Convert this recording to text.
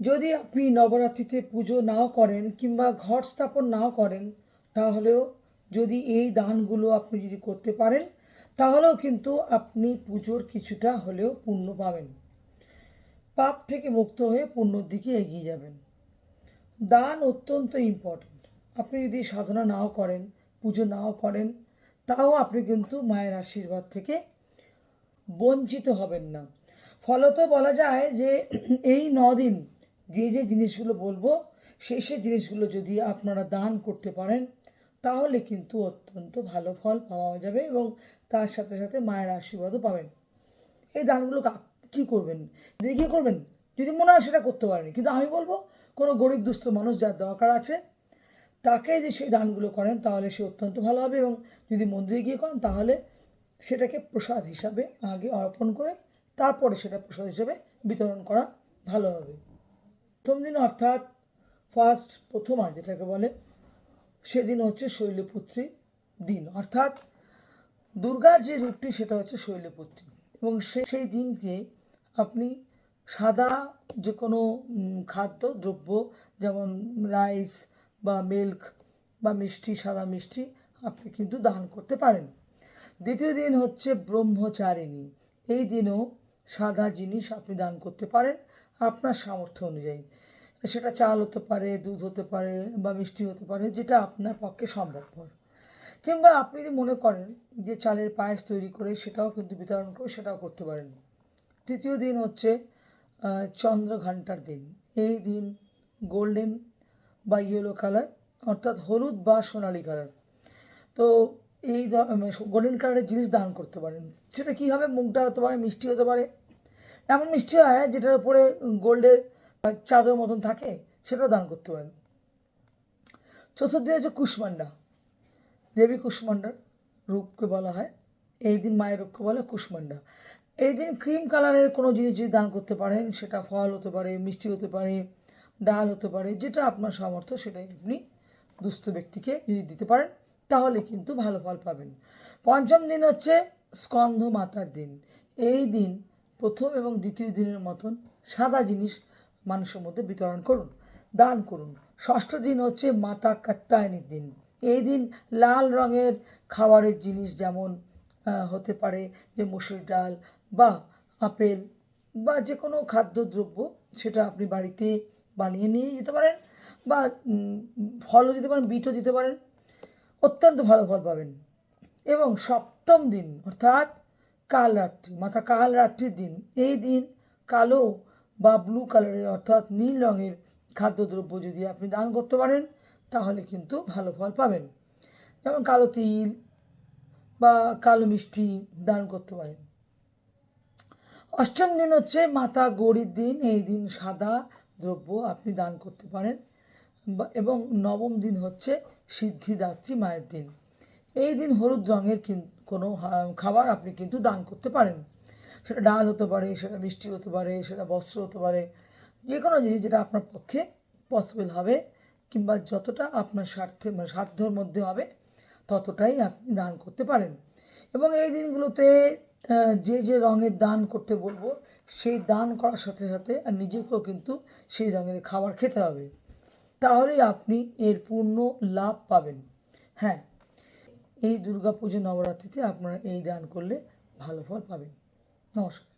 যদি আপনি নবরাত্রিতে পুজো নাও করেন কিংবা ঘট স্থাপন নাও করেন, তাহলেও যদি এই দানগুলো আপনি যদি করতে পারেন, তাহলেও কিন্তু আপনি পুজোর কিছুটা হলেও পুণ্য পাবেন। পাপ থেকে মুক্ত হয়ে পুণ্যর দিকে এগিয়ে যাবেন। দান অত্যন্ত ইম্পর্ট্যান্ট আপনি যদি সাধনা নাও করেন, পুজো নাও করেন, তাও আপনি কিন্তু মায়ের আশীর্বাদ থেকে বঞ্চিত হবেন না। ফলত বলা যায় যে এই দিন যে যে জিনিসগুলো বলব, সেই সেই জিনিসগুলো যদি আপনারা দান করতে পারেন, তাহলে কিন্তু অত্যন্ত ভালো ফল পাওয়া যাবে এবং তার সাথে সাথে মায়ের আশীর্বাদও পাবেন। এই দানগুলো কা- কি করবেন? দেখে করবেন? যদি মনে হয় সেটা করতে পারেনি। কিন্তু আমি বলব, কোনো গরিব দুস্থ মানুষ যার দরকার আছে, তাকে যদি সেই দানগুলো করেন, তাহলে সে অত্যন্ত ভালো হবে এবং যদি মন্দিরে গিয়ে করেন, তাহলে সেটাকে প্রসাদ হিসাবে আগে অর্পণ করে, তারপরে সেটা প্রসাদ হিসাবে বিতরণ করা ভালো হবে। প্রথম দিন অর্থাৎ ফার্স্ট প্রথম যেটাকে বলে, সেদিন হচ্ছে শৈলপুত্রী দিন। অর্থাৎ দুর্গার যে রূপটি, সেটা হচ্ছে শৈলপুত্রী। এবং সে সেই দিনকে আপনি সাদা যে কোনো খাদ্য, দ্রব্য যেমন রাইস বা মিল্ক বা মিষ্টি, সাদা মিষ্টি আপনি কিন্তু দান করতে পারেন। দ্বিতীয় দিন হচ্ছে ব্রহ্মচারিণী। এই দিনও সাদা জিনিস আপনি দান করতে পারেন। আপনার সামর্থ্য অনুযায়ী। সেটা চাল হতে পারে, দুধ হতে পারে বা মিষ্টি হতে পারে, যেটা আপনার পক্ষে সম্ভবপর। কিংবা আপনি যদি মনে করেন যে চালের পায়েস তৈরি করে সেটাও কিন্তু বিতরণ করে সেটাও করতে পারেন। তৃতীয় দিন হচ্ছে চন্দ্রঘণ্টার দিন। এই দিন গোল্ডেন বা ইয়েলো কালার, অর্থাৎ হলুদ বা সোনালি কালার। তো এই গোল্ডেন কালারের জিনিস দান করতে পারেন। সেটা কী হবে? মুগটা হতে পারে, মিষ্টি হতে পারে এমন মিষ্টি হয় যেটার উপরে গোল্ডের চাদর মতন থাকে, সেটাও দান করতে পারেন। চতুর্থ দিন হচ্ছে কুষ্মান্ডা দেবী কুষ্মান্ডার রূপকে বলা হয়। এই দিন মায়ের রূপকে বলে কুষ্মান্ডা এই দিন ক্রিম কালারের কোনো জিনিস যদি দান করতে পারেন, সেটা ফল হতে পারে, মিষ্টি হতে পারে, ডাল হতে পারে, যেটা আপনার সামর্থ্য সেটাই আপনি দুস্থ ব্যক্তিকে যদি দিতে পারেন, তাহলে কিন্তু ভালো ফল পাবেন। পঞ্চম দিন হচ্ছে স্কন্ধ মাতার দিন। এই দিন প্রথম এবং দ্বিতীয় দিনের মতন সাদা জিনিস মানুষের মধ্যে বিতরণ করুন, দান করুন। ষষ্ঠ দিন হচ্ছে মাতা কাত্তায়নীর দিন। এই দিন লাল রঙের খাবারের জিনিস যেমন হতে পারে যে মুসুর ডাল বা আপেল বা যে কোনো খাদ্যদ্রব্য সেটা আপনি বাড়িতে বানিয়ে নিয়ে যেতে পারেন বা ফলও দিতে পারেন, বিটও দিতে পারেন। অত্যন্ত ভালো ফল পাবেন। এবং সপ্তম দিন অর্থাৎ কাল রাত্রি মাথা কাল রাত্রির দিন। এই দিন কালো বা ব্লু কালারের অর্থাৎ নীল রঙের খাদ্যদ্রব্য যদি আপনি দান করতে পারেন, তাহলে কিন্তু ভালো ফল পাবেন। যেমন কালো তিল বা কালো মিষ্টি দান করতে পারেন। অষ্টম দিন হচ্ছে মাতা গৌরীর দিন। এই দিন সাদা দ্রব্য আপনি দান করতে পারেন। এবং নবম দিন হচ্ছে সিদ্ধিদাত্রী মায়ের দিন। এই দিন হলুদ রঙের কিন- খাবার আপনি কিন্তু দান করতে পারেন। সেটা ডাল হতে পারে, সেটা মিষ্টি হতে পারে, সেটা বস্ত্র হতে পারে। যে কোনো জিনিস যেটা আপনার পক্ষে পসিবল হবে, কিংবা যতটা আপনার স্বার্থে মানে সাধ্যর মধ্যে হবে, ততটাই আপনি দান করতে পারেন। এবং এই দিনগুলোতে যে যে রঙের দান করতে বলব, সেই দান করার সাথে সাথে আর নিজেকেও কিন্তু সেই রঙের খাবার খেতে হবে। তাহলেই আপনি এর পূর্ণ লাভ পাবেন। হ্যাঁ এই দুর্গাপুজো নবরাত্রিতে আপনারা এই দান করলে ভালো ফল পাবেন। নমস্কার।